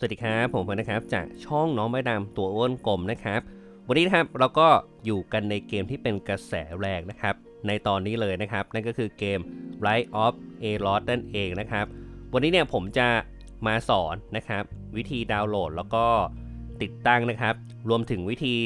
สวัสดีครับ ผมเพลนะครับจากช่องน้องใบดำตัวอ้วนกลมนะครับ วันนี้นะครับเราก็อยู่กันในเกมที่เป็นกระแสแรงนะครับ ในตอนนี้เลยนะครับ นั่นก็คือเกม Rise of a l o t นั่นเองนะครับ วันนี้เนี่ยผมจะมาสอนนะครับ วิธีดาวน์โหลดแล้วก็ติดตั้งนะครับ รวมถึงวิธี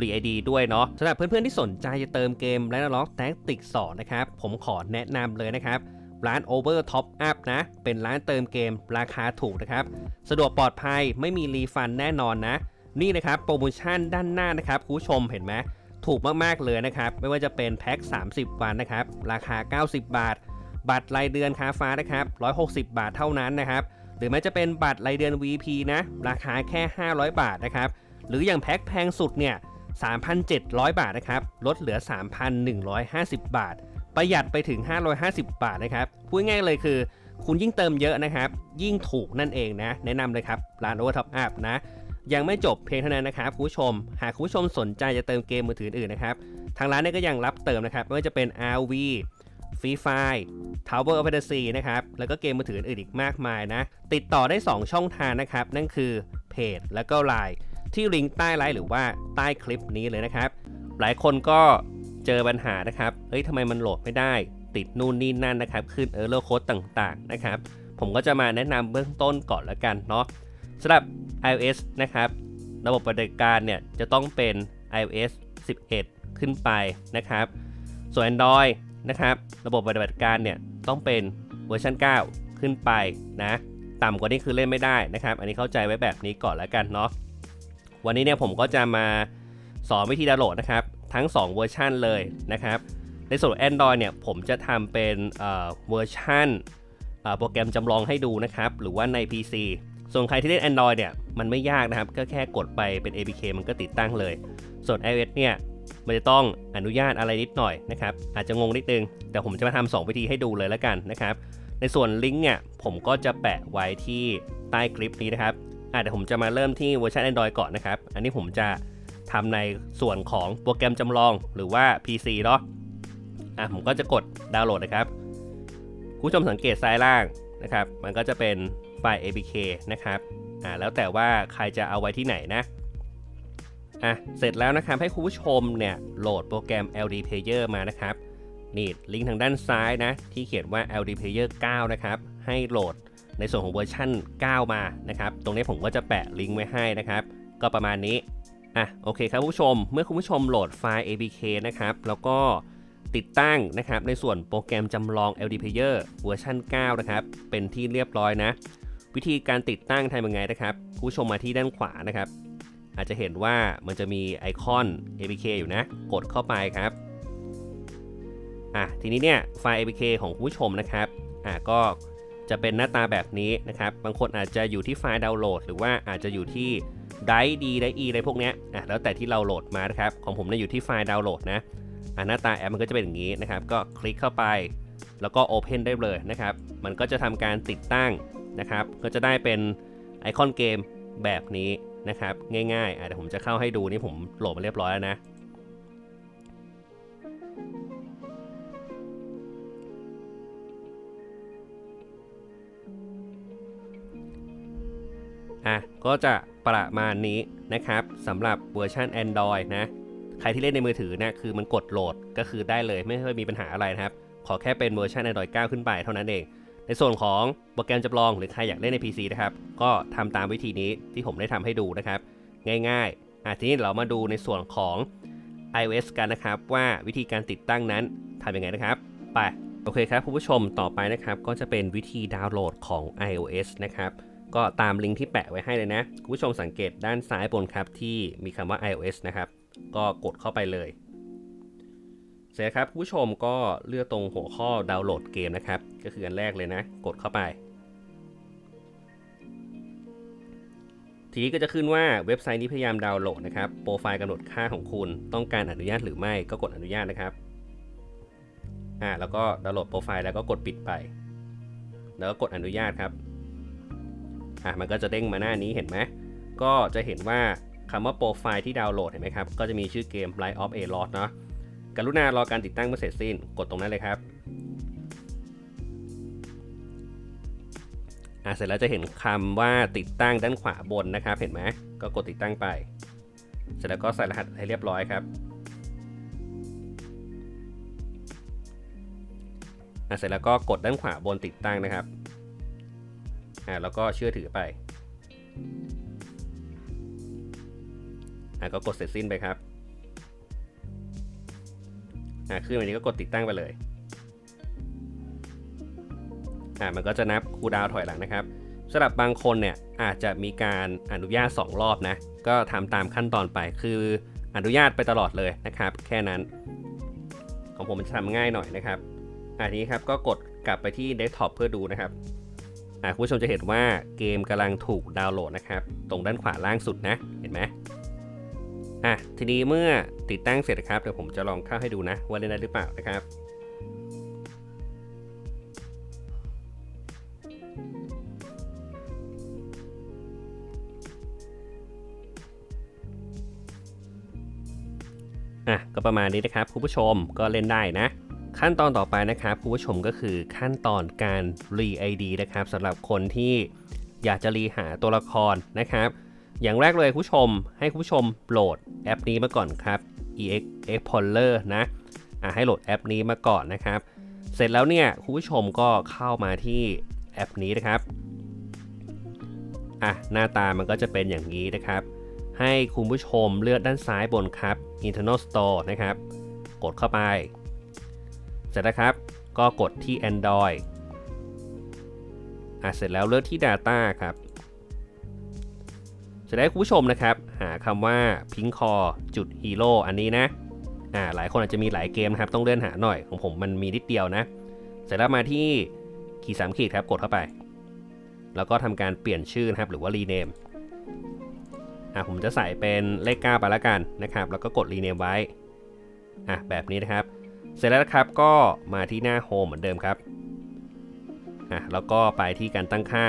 r e ID ด้วยเนาะสำหรับเพื่อนๆที่สนใจจะเติมเกม r a g n a r o k Tactics 2นะครับ ผมขอแนะนำเลยนะครับ ร้าน Over Top Up นะ เป็นร้านเติมเกมราคาถูกนะครับ สะดวกปลอดภัยไม่มีรีฟันแน่นอนนะ นี่นะครับโปรโมชั่นด้านหน้านะครับคุณผู้ชมเห็นไหมถูกมากๆเลยนะครับ ไม่ว่าจะเป็นแพ็ค 30 วันนะครับ ราคา 90 บาท บัตรรายเดือนค้าฟ้านะครับ 160 บาทเท่านั้นนะครับ หรือแม้จะเป็นบัตรรายเดือน VP นะ ราคาแค่ 500 บาทนะครับ หรืออย่างแพ็คแพงสุดเนี่ย 3,700 บาทนะครับ ลดเหลือ 3,150 บาท ประหยัดไปถึง 550 บาทนะครับพูดง่ายเลยคือ คุณยิ่งเติมเยอะนะครับ ยิ่งถูกนั่นเองนะ แนะนำเลยครับร้าน Over Top Up นะ ยังไม่จบเพียงเท่านั้นนะครับคุณผู้ชม หากคุณผู้ชมสนใจจะเติมเกมมือถืออื่นนะครับ ทางร้านเนี่ยก็ยังรับเติมนะครับไม่ว่าจะเป็น RV Free Fire Tower of Fantasy นะครับ แล้วก็เกมมือถืออื่นอีกมากมายนะ ติดต่อได้ 2 ช่องทางนะครับ นั่นคือเพจแล้วก็ Line ที่ลิงก์ใต้ไลน์หรือว่าใต้คลิปนี้เลยนะครับ หลายคนก็ เจอปัญหานะครับเอ้ยทำไมมันโหลดไม่ได้ ติดนู่นนี่นั่นนะครับ ขึ้นเออร์เลอร์โค้ดต่างๆนะครับ ผมก็จะมาแนะนำเบื้องต้นก่อนละกันเนาะสำหรับ iOS นะครับ ระบบปฏิบัติการเนี่ยจะต้องเป็น iOS 11 ขึ้นไปนะครับ ส่วน Android นะครับ ระบบปฏิบัติการเนี่ยต้องเป็นเวอร์ชัน9 ขึ้นไปนะ ต่ำกว่านี้คือเล่นไม่ได้นะครับ อันนี้เข้าใจไว้แบบนี้ก่อนแล้วกันเนาะ วันนี้เนี่ยผมก็จะมาสอนวิธีดาวน์โหลดนะครับ ทั้ง 2 เวอร์ชันเลยนะครับ ในส่วนของ Android เนี่ยผมจะทำเป็นเวอร์ชันโปรแกรมจำลองให้ดูนะครับ หรือว่าใน PC ส่วนใครที่เล่น Android เนี่ยมันไม่ยากนะครับ ก็แค่กดไปเป็น APK มันก็ติดตั้งเลย ส่วน iOS เนี่ยมันจะต้องอนุญาตอะไรนิดหน่อยนะครับ อาจจะงงนิดนึง แต่ผมจะมาทำสองวิธีให้ดูเลยแล้วกันนะครับ ในส่วนลิงก์เนี่ยผมก็จะแปะไว้ที่ใต้คลิปนี้นะครับอะเดี๋ยวผมจะมาเริ่มที่เวอร์ชัน Android ก่อนนะครับ อันนี้ผมจะ ทำในส่วนของโปรแกรมจำลองหรือว่า PC เนาะอะผมก็จะกดดาวน์โหลดนะครับคุณผู้ชมสังเกตซ้ายล่างนะครับ มันก็จะเป็นไฟล์ APK นะครับอ่าแล้วแต่ว่าใครจะเอาไว้ที่ไหนนะอะเสร็จแล้วนะครับให้คุณผู้ชมเนี่ยโหลดโปรแกรม LD Player มานะครับนี่ลิงก์ทางด้านซ้ายนะ ที่เขียนว่า LD Player 9 นะครับ ให้โหลดในส่วนของเวอร์ชั่น 9 มานะครับ ตรงนี้ผมก็จะแปะลิงก์ไว้ให้นะครับ ก็ประมาณนี้ อะโอเคครับผู้ชม เมื่อคุณผู้ชมโหลดไฟล์ APK นะครับ แล้วก็ติดตั้งนะครับ ในส่วนโปรแกรมจำลอง LD Player เวอร์ชัน9 นะครับ เป็นที่เรียบร้อยนะ วิธีการติดตั้งทำยังไงนะครับผู้ชมมาที่ด้านขวานะครับ อาจจะเห็นว่ามันจะมีไอคอน APK อยู่นะ กดเข้าไปครับอะทีนี้เนี่ยไฟล์ APK ของผู้ชมนะครับอะก็จะเป็นหน้าตาแบบนี้นะครับ บางคนอาจจะอยู่ที่ไฟล์ดาวน์โหลด หรือว่าอาจจะอยู่ที่ ไดดีไดอีอะไรพวกเนี้ยอะแล้วแต่ที่เราโหลดมานะครับ ของผมเนี่ยอยู่ที่ไฟล์ดาวน์โหลดนะอะหน้าตาแอปมันก็จะเป็นอย่างนี้นะครับ ก็คลิกเข้าไป แล้วก็ Open ได้เลยนะครับ มันก็จะทำการติดตั้งนะครับ ก็จะได้เป็นไอคอนเกมแบบนี้นะครับ ง่ายๆอะเดี๋ยวผมจะเข้าให้ดูนี่ผมโหลดมาเรียบร้อยแล้วนะ อะก็จะประมาณนี้นะครับสำหรับเวอร์ชัน Android นะ ใครที่เล่นในมือถือนี่ยคือมันกดโหลดก็คือได้เลยไม่ค่อยมีปัญหาอะไรนะครับ ขอแค่เป็นเวอร์ชัน Android 9 ขึ้นไปเท่านั้นเอง ในส่วนของโปรแกรมจำลองหรือใครอยากเล่นใน PC นะครับ ก็ทำตามวิธีนี้ที่ผมได้ทำให้ดูนะครับ ง่ายๆอะทีนี้เรามาดูในส่วนของ iOS กันนะครับ ว่าวิธีการติดตั้งนั้นทำยังไงนะครับไปโอเคครับคุณผู้ชมต่อไปนะครับ ก็จะเป็นวิธีดาวน์โหลดของ iOS นะครับ ก็ตามลิงก์ที่แปะไว้ให้เลยนะ คุณผู้ชมสังเกตด้านซ้ายบนครับที่มีคำว่า iOS นะครับ ก็กดเข้าไปเลย เสร็จครับคุณผู้ชมก็เลือกตรงหัวข้อดาวน์โหลดเกมนะครับ ก็คืออันแรกเลยนะ กดเข้าไป ทีนี้ก็จะขึ้นว่าเว็บไซต์นี้พยายามดาวน์โหลดนะครับ โปรไฟล์กำหนดค่าของคุณ ต้องการอนุญาตหรือไม่ก็กดอนุญาตนะครับอ่าแล้วก็ดาวน์โหลดโปรไฟล์แล้วก็กดปิดไป แล้วก็กดอนุญาตครับ อะมันก็จะเด้งมาหน้านี้เห็นไหมก็จะเห็นว่าคำว่าโปรไฟล์ที่ดาวน์โหลดเห็นไหมครับ ก็จะมีชื่อเกม Light of a l o t เนาะกรุณารอการติดตั้งเมื่อเสร็จสิ้น กดตรงนั้นเลยครับอะเสร็จแล้วจะเห็นคำว่าติดตั้งด้านขวาบนนะครับ เห็นไหมก็กดติดตั้งไป เสร็จแล้วก็ใส่รหัสให้เรียบร้อยครับอะเสร็จแล้วก็กดด้านขวาบนติดตั้งนะครับ อะแล้วก็เชื่อถือไปอะก็กดเสร็จสิ้นไปครับอะขึ้นวันนี้ก็กดติดตั้งไปเลยอะมันก็จะนับคูดาวถอยหลังนะครับสำหรับบางคนเนี่ยอาจจะมีการอนุญาต 2 รอบนะ ก็ทำตามขั้นตอนไปคืออนุญาตไปตลอดเลยนะครับ แค่นั้น ของผมมันจะทำง่ายหน่อยนะครับอันนี้ครับก็กดกลับไปที่เดสก์ท็อปเพื่อดูนะครับ คุณผู้ชมจะเห็นว่าเกมกำลังถูกดาวน์โหลดนะครับ ตรงด้านขวาล่างสุดนะ เห็นไหมอะทีนี้เมื่อติดตั้งเสร็จครับเดี๋ยวผมจะลองเข้าให้ดูนะ ว่าเล่นได้หรือเปล่านะครับอะก็ประมาณนี้นะครับคุณผู้ชมก็เล่นได้นะ ขั้นตอนต่อไปนะครับคุณผู้ชมก็คือขั้นตอนการรี ID นะครับสำหรับคนที่อยากจะรีหาตัวละครนะครับ อย่างแรกเลยคุณผู้ชม ให้คุณผู้ชมโหลดแอปนี้มาก่อนครับ EX Explorer นะอะให้โหลดแอปนี้มาก่อนนะครับ เสร็จแล้วเนี่ยคุณผู้ชมก็เข้ามาที่แอปนี้นะครับอะหน้าตามันก็จะเป็นอย่างนี้นะครับ ให้คุณผู้ชมเลือกด้านซ้ายบนครับ internal store นะครับ กดเข้าไป เสร็จแล้วครับ ก็กดที่ Android อะเสร็จแล้วเลือกที่ Data ครับจะได้คุณผู้ชมนะครับ หาคำว่า p i n k c o r จุด hero อันนี้นะอ่าหลายคนอาจจะมีหลายเกมนะครับ ต้องเลื่อนหาหน่อยของผมมันมีนิดเดียวนะ เสร็จแล้วมาที่ขีดสามขีดครับกดเข้าไป แล้วก็ทำการเปลี่ยนชื่อนะครับ หรือว่า rename อะผมจะใส่เป็นเลข9ไปแล้วกันนะครับ แล้วก็กด rename ไว้อะแบบนี้นะครับ เสร็จแล้วนะครับก็มาที่หน้า home เหมือนเดิมครับอะแล้วก็ไปที่การตั้งค่า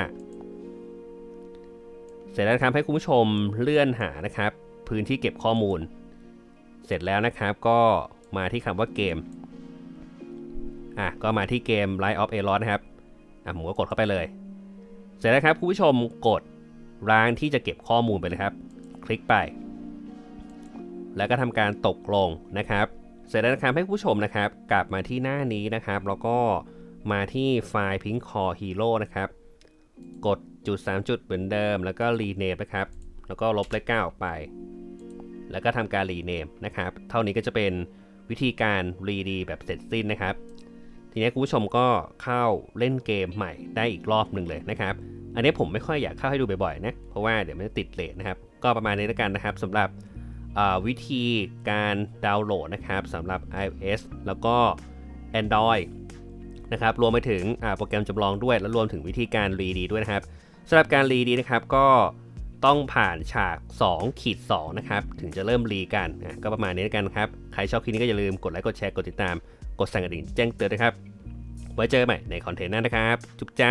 เสร็จแล้วครับให้คุณผู้ชมเลื่อนหานะครับ พื้นที่เก็บข้อมูล เสร็จแล้วนะครับก็มาที่คำว่าเกมอะก็มาที่เกม Light of a l o s นะครับอะผมก็กดเข้าไปเลย เสร็จแล้วครับคุณผู้ชมกดร้างที่จะเก็บข้อมูลไปเลยครับ คลิกไป แล้วก็ทำการตกลงนะครับ เสร็จแล้วนะครับให้ผู้ชมนะครับ กลับมาที่หน้านี้นะครับ แล้วก็มาที่ไฟล์ Pink Core Hero นะครับ กดจุด 3 จุดเหมือนเดิม แล้วก็ rename นะครับ แล้วก็ลบเลข9ออกไป แล้วก็ทำการ rename นะครับ เท่านี้ก็จะเป็นวิธีการ read แบบเสร็จสิ้นนะครับ ทีนี้คุณผู้ชมก็เข้าเล่นเกมใหม่ได้อีกรอบหนึ่งเลยนะครับ อันนี้ผมไม่ค่อยอยากเข้าให้ดูบ่อยๆนะ เพราะว่าเดี๋ยวมันจะติดเลทนะครับ ก็ประมาณนี้แล้วกันนะครับสำหรับ วิธีการดาวน์โหลดนะครับสำหรับ iOS แล้วก็ Android นะครับรวมไปถึงโปรแกรมจำลองด้วย แล้วรวมถึงวิธีการรีดีด้วยนะครับสำหรับการรีดีนะครับก็ต้องผ่านฉาก2ขีด2นะครับถึงจะเริ่มรีกันนะก็ประมาณนี้แล้วกันครับ ใครชอบคลิปนี้ก็อย่าลืมกดไลค์กดแชร์กดติดตาม กดสั่นกระดิ่งแจ้งเตือนนะครับ ไว้เจอกันใหม่ในคอนเทนต์หน้านะครับ จุ๊บจ้า